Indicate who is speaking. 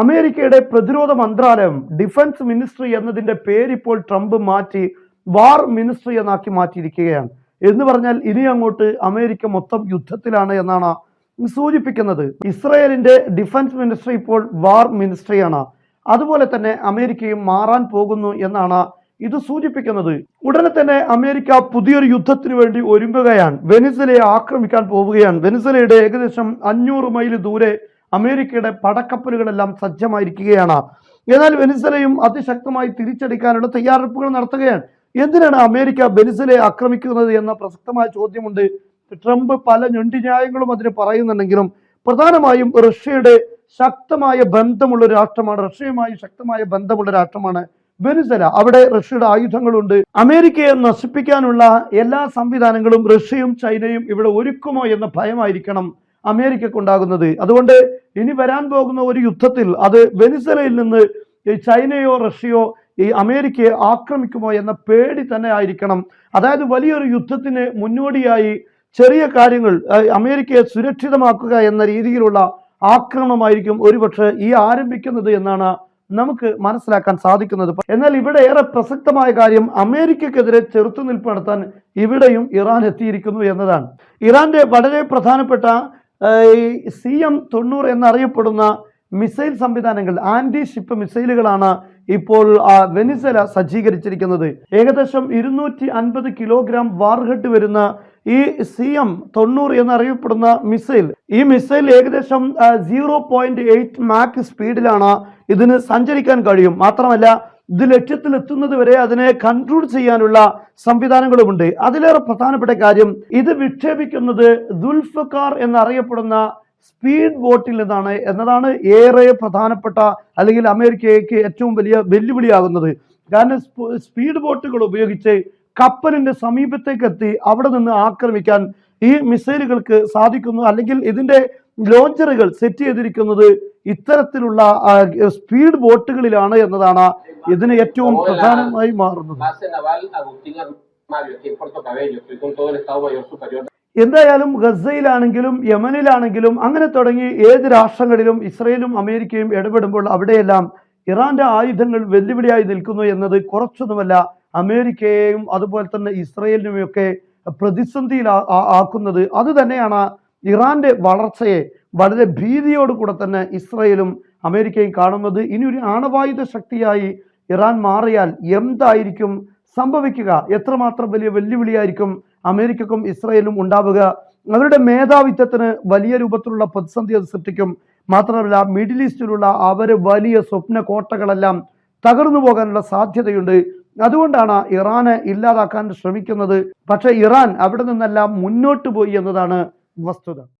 Speaker 1: അമേരിക്കയുടെ പ്രതിരോധ മന്ത്രാലയം ഡിഫൻസ് മിനിസ്ട്രി എന്നതിന്റെ പേരിപ്പോൾ ട്രംപ് മാറ്റി വാർ മിനിസ്ട്രി എന്നാക്കി മാറ്റിയിരിക്കുകയാണ്. എന്ന് പറഞ്ഞാൽ ഇനി അങ്ങോട്ട് അമേരിക്ക മൊത്തം യുദ്ധത്തിലാണ് എന്നാണ് സൂചിപ്പിക്കുന്നത്. ഇസ്രയേലിന്റെ ഡിഫൻസ് മിനിസ്ട്രി ഇപ്പോൾ വാർ മിനിസ്ട്രിയാണ്. അതുപോലെ തന്നെ അമേരിക്കയും മാറാൻ പോകുന്നു എന്നാണ് ഇത് സൂചിപ്പിക്കുന്നത്. ഉടനെ തന്നെ അമേരിക്ക പുതിയൊരു യുദ്ധത്തിന് വേണ്ടി ഒരുങ്ങുകയാണ്. വെനിസലയെ ആക്രമിക്കാൻ പോവുകയാണ്. വെനിസലയുടെ ഏകദേശം അഞ്ഞൂറ് മൈൽ ദൂരെ അമേരിക്കയുടെ പടക്കപ്പലുകളെല്ലാം സജ്ജമായിരിക്കുകയാണ്. എന്നാൽ വെനിസലയും അതിശക്തമായി തിരിച്ചടിക്കാനുള്ള തയ്യാറെടുപ്പുകൾ നടത്തുകയാണ്. എന്തിനാണ് അമേരിക്ക വെനിസലയെ ആക്രമിക്കുന്നത് എന്ന പ്രസക്തമായ ചോദ്യമുണ്ട്. ട്രംപ് പല ഞൊണ്ടിന്യായങ്ങളും അതിന് പറയുന്നുണ്ടെങ്കിലും പ്രധാനമായും റഷ്യയുടെ ശക്തമായ ബന്ധമുള്ള രാഷ്ട്രമാണ്. റഷ്യയുമായി ശക്തമായ ബന്ധമുള്ള രാഷ്ട്രമാണ് വെനിസല അവിടെ റഷ്യയുടെ ആയുധങ്ങളുണ്ട്. അമേരിക്കയെ നശിപ്പിക്കാനുള്ള എല്ലാ സംവിധാനങ്ങളും റഷ്യയും ചൈനയും ഇവിടെ ഒരുക്കുമോ എന്ന ഭയമായിരിക്കണം. അമേരിക്കക്കുണ്ടാകുന്നത്. അതുകൊണ്ട് ഇനി വരാൻ പോകുന്ന ഒരു യുദ്ധത്തിൽ അത് വെനിസലയിൽ നിന്ന് ഈ ചൈനയോ റഷ്യയോ ഈ അമേരിക്കയെ ആക്രമിക്കുമോ എന്ന പേടി തന്നെ ആയിരിക്കണം. അതായത് വലിയൊരു യുദ്ധത്തിന് മുന്നോടിയായി ചെറിയ കാര്യങ്ങൾ അമേരിക്കയെ സുരക്ഷിതമാക്കുക എന്ന രീതിയിലുള്ള ആക്രമണമായിരിക്കും ഒരുപക്ഷെ ഈ ആരംഭിക്കുന്നത് എന്നാണ് നമുക്ക് മനസ്സിലാക്കാൻ സാധിക്കുന്നത്. എന്നാൽ ഇവിടെ ഏറെ പ്രസക്തമായ കാര്യം അമേരിക്കക്കെതിരെ ചെറുത്തുനിൽപ്പ് നടത്താൻ ഇവിടെയും ഇറാൻ എത്തിയിരിക്കുന്നു എന്നതാണ്. ഇറാന്റെ വളരെ പ്രധാനപ്പെട്ട സി എം തൊണ്ണൂറ് എന്നറിയപ്പെടുന്ന മിസൈൽ സംവിധാനങ്ങൾ ആന്റി ഷിപ്പ് മിസൈലുകളാണ് ഇപ്പോൾ വെനിസല സജ്ജീകരിച്ചിരിക്കുന്നത്. ഏകദേശം ഇരുന്നൂറ്റി അൻപത് കിലോഗ്രാം വാർഹെഡ് വരുന്ന ഈ സി എം തൊണ്ണൂറ് എന്നറിയപ്പെടുന്ന മിസൈൽ. ഈ മിസൈൽ ഏകദേശം സീറോ പോയിന്റ് എയ്റ്റ് മാക്ക് സ്പീഡിലാണ് ഇതിന് സഞ്ചരിക്കാൻ കഴിയും. മാത്രമല്ല ഇത് ലക്ഷ്യത്തിൽ എത്തുന്നത് വരെ അതിനെ കൺട്രോൾ ചെയ്യാനുള്ള സംവിധാനങ്ങളുമുണ്ട്. അതിലേറെ പ്രധാനപ്പെട്ട കാര്യം ഇത് വിക്ഷേപിക്കുന്നത് ദുൽഫക്കാർ എന്നറിയപ്പെടുന്ന സ്പീഡ് ബോട്ടിൽ നിന്നാണ് എന്നതാണ് ഏറെ പ്രധാനപ്പെട്ട അല്ലെങ്കിൽ അമേരിക്കയ്ക്ക് ഏറ്റവും വലിയ വെല്ലുവിളിയാകുന്നത്. കാരണം സ്പീഡ് ബോട്ടുകൾ ഉപയോഗിച്ച് കപ്പലിന്റെ സമീപത്തേക്ക് എത്തി അവിടെ നിന്ന് ആക്രമിക്കാൻ ഈ മിസൈലുകൾക്ക് സാധിക്കുന്നു. അല്ലെങ്കിൽ ഇതിന്റെ ലോഞ്ചറുകൾ സെറ്റ് ചെയ്തിരിക്കുന്നത് ഇത്തരത്തിലുള്ള സ്പീഡ് ബോട്ടുകളിലാണ് എന്നതാണ് ഇതിന് ഏറ്റവും പ്രധാനമായി മാറുന്നത്. എന്തായാലും ഗസയിലാണെങ്കിലും യമനിലാണെങ്കിലും അങ്ങനെ തുടങ്ങി ഏത് രാഷ്ട്രങ്ങളിലും ഇസ്രയേലും അമേരിക്കയും ഇടപെടുമ്പോൾ അവിടെയെല്ലാം ഇറാന്റെ ആയുധങ്ങൾ വെല്ലുവിളിയായി നിൽക്കുന്നു എന്നത് കുറച്ചൊന്നുമല്ല അമേരിക്കയെയും അതുപോലെ തന്നെ ഇസ്രയേലിനെയൊക്കെ പ്രതിസന്ധിയിൽ ആ- ആ- ആക്കുന്നത്. അത് തന്നെയാണ് ഇറാന്റെ വളർച്ചയെ വളരെ ഭീതിയോടുകൂടെ തന്നെ ഇസ്രയേലും അമേരിക്കയും കാണുന്നത്. ഇനി ഒരു ആണവായുധ ശക്തിയായി ഇറാൻ മാറിയാൽ എന്തായിരിക്കും സംഭവിക്കുക? എത്രമാത്രം വലിയ വെല്ലുവിളിയായിരിക്കും അമേരിക്കക്കും ഇസ്രയേലും ഉണ്ടാവുക? അവരുടെ മേധാവിത്വത്തിന് വലിയ രൂപത്തിലുള്ള പ്രതിസന്ധി അത് സൃഷ്ടിക്കും. മാത്രമല്ല മിഡിൽ ഈസ്റ്റിലുള്ള അവർ വലിയ സ്വപ്ന കോട്ടകളെല്ലാം തകർന്നു പോകാനുള്ള സാധ്യതയുണ്ട്. അതുകൊണ്ടാണ് ഇറാനെ ഇല്ലാതാക്കാൻ ശ്രമിക്കുന്നത്. പക്ഷേ ഇറാൻ അവിടെ നിന്നെല്ലാം മുന്നോട്ട് പോയി എന്നതാണ് వస్తుందా